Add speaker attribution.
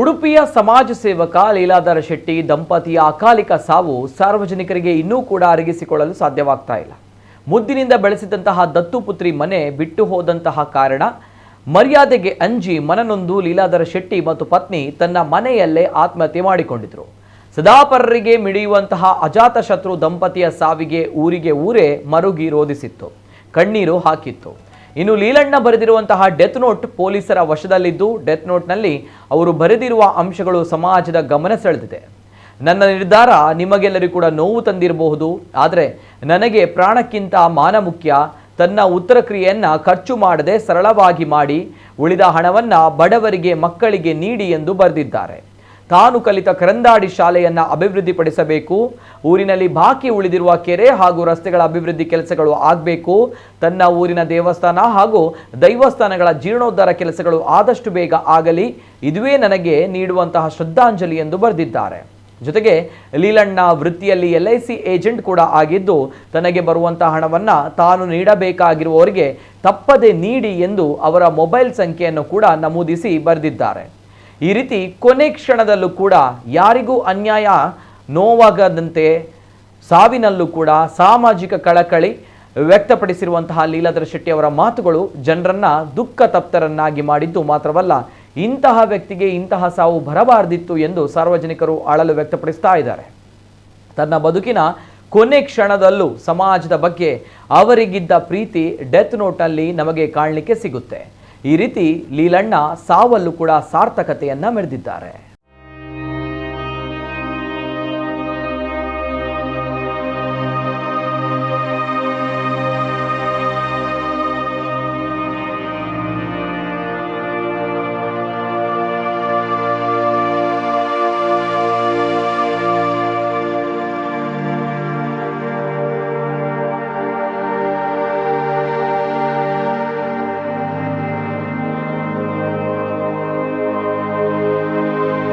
Speaker 1: ಉಡುಪಿಯ ಸಮಾಜ ಸೇವಕ ಲೀಲಾಧರ ಶೆಟ್ಟಿ ದಂಪತಿಯ ಅಕಾಲಿಕ ಸಾವು ಸಾರ್ವಜನಿಕರಿಗೆ ಇನ್ನೂ ಕೂಡ ಅರಗಿಸಿಕೊಳ್ಳಲು ಸಾಧ್ಯವಾಗ್ತಾ ಇಲ್ಲ. ಮುದ್ದಿನಿಂದ ಬೆಳೆಸಿದಂತಹ ದತ್ತುಪುತ್ರಿ ಮನೆ ಬಿಟ್ಟು ಹೋದಂತಹ ಕಾರಣ ಮರ್ಯಾದೆಗೆ ಅಂಜಿ ಮನನೊಂದು ಲೀಲಾಧರ ಶೆಟ್ಟಿ ಮತ್ತು ಪತ್ನಿ ತನ್ನ ಮನೆಯಲ್ಲೇ ಆತ್ಮಹತ್ಯೆ ಮಾಡಿಕೊಂಡಿದ್ರು. ಸದಾಪರರಿಗೆ ಮಿಡಿಯುವಂತಹ ಅಜಾತಶತ್ರು ದಂಪತಿಯ ಸಾವಿಗೆ ಊರಿಗೆ ಊರೇ ಮರುಗಿ ರೋಧಿಸಿತ್ತು. ಕಣ್ಣೀರು ಹಾಕಿತ್ತು. ಇನ್ನು ಲೀಲಣ್ಣ ಬರೆದಿರುವಂತಹ ಡೆತ್ ನೋಟ್ ಪೊಲೀಸರ ವಶದಲ್ಲಿದ್ದು, ಡೆತ್ ನೋಟ್ನಲ್ಲಿ ಅವರು ಬರೆದಿರುವ ಅಂಶಗಳು ಸಮಾಜದ ಗಮನ ಸೆಳೆದಿದೆ. ನನ್ನ ನಿರ್ಧಾರ ನಿಮಗೆಲ್ಲರಿಗೂ ಕೂಡ ನೋವು ತಂದಿರಬಹುದು. ಆದರೆ ನನಗೆ ಪ್ರಾಣಕ್ಕಿಂತ ಮಾನ ಮುಖ್ಯ. ತನ್ನ ಉತ್ತರ ಕ್ರಿಯೆಯನ್ನು ಖರ್ಚು ಮಾಡದೆ ಸರಳವಾಗಿ ಮಾಡಿ, ಉಳಿದ ಹಣವನ್ನು ಬಡವರಿಗೆ, ಮಕ್ಕಳಿಗೆ ನೀಡಿ ಎಂದು ಬರೆದಿದ್ದಾರೆ. ತಾನು ಕಲಿತ ಕರಂದಾಡಿ ಶಾಲೆಯನ್ನು ಅಭಿವೃದ್ಧಿಪಡಿಸಬೇಕು. ಊರಿನಲ್ಲಿ ಬಾಕಿ ಉಳಿದಿರುವ ಕೆರೆ ಹಾಗೂ ರಸ್ತೆಗಳ ಅಭಿವೃದ್ಧಿ ಕೆಲಸಗಳು ಆಗಬೇಕು. ತನ್ನ ಊರಿನ ದೇವಸ್ಥಾನ ಹಾಗೂ ದೈವಸ್ಥಾನಗಳ ಜೀರ್ಣೋದ್ಧಾರ ಕೆಲಸಗಳು ಆದಷ್ಟು ಬೇಗ ಆಗಲಿ. ಇದುವೇ ನನಗೆ ನೀಡುವಂತಹ ಶ್ರದ್ಧಾಂಜಲಿ ಎಂದು ಬರೆದಿದ್ದಾರೆ. ಜೊತೆಗೆ, ಲೀಲಣ್ಣ ವೃತ್ತಿಯಲ್ಲಿ ಎಲ್ ಐ ಸಿ ಏಜೆಂಟ್ ಕೂಡ ಆಗಿದ್ದು, ತನಗೆ ಬರುವಂತಹ ಹಣವನ್ನು ತಾನು ನೀಡಬೇಕಾಗಿರುವವರಿಗೆ ತಪ್ಪದೆ ನೀಡಿ ಎಂದು ಅವರ ಮೊಬೈಲ್ ಸಂಖ್ಯೆಯನ್ನು ಕೂಡ ನಮೂದಿಸಿ ಬರೆದಿದ್ದಾರೆ. ಈ ರೀತಿ ಕೊನೆ ಕ್ಷಣದಲ್ಲೂ ಕೂಡ ಯಾರಿಗೂ ಅನ್ಯಾಯ ನೋವಾಗದಂತೆ ಸಾವಿನಲ್ಲೂ ಕೂಡ ಸಾಮಾಜಿಕ ಕಳಕಳಿ ವ್ಯಕ್ತಪಡಿಸಿರುವಂತಹ ಲೀಲಾಧರ ಶೆಟ್ಟಿ ಅವರ ಮಾತುಗಳು ಜನರನ್ನ ದುಃಖ ತಪ್ತರನ್ನಾಗಿ ಮಾಡಿದ್ದು ಮಾತ್ರವಲ್ಲ, ಇಂತಹ ವ್ಯಕ್ತಿಗೆ ಇಂತಹ ಸಾವು ಬರಬಾರದಿತ್ತು ಎಂದು ಸಾರ್ವಜನಿಕರು ಅಳಲು ವ್ಯಕ್ತಪಡಿಸ್ತಾ ಇದ್ದಾರೆ. ತನ್ನ ಬದುಕಿನ ಕೊನೆ ಕ್ಷಣದಲ್ಲೂ ಸಮಾಜದ ಬಗ್ಗೆ ಅವರಿಗಿದ್ದ ಪ್ರೀತಿ ಡೆತ್ ನೋಟ್ನಲ್ಲಿ ನಮಗೆ ಕಾಣಲಿಕ್ಕೆ ಸಿಗುತ್ತೆ. ಈ ರೀತಿ ಲೀಲಣ್ಣ ಸಾವಲ್ಲೂ ಕೂಡ ಸಾರ್ಥಕತೆಯನ್ನ ಮೆರೆದಿದ್ದಾರೆ.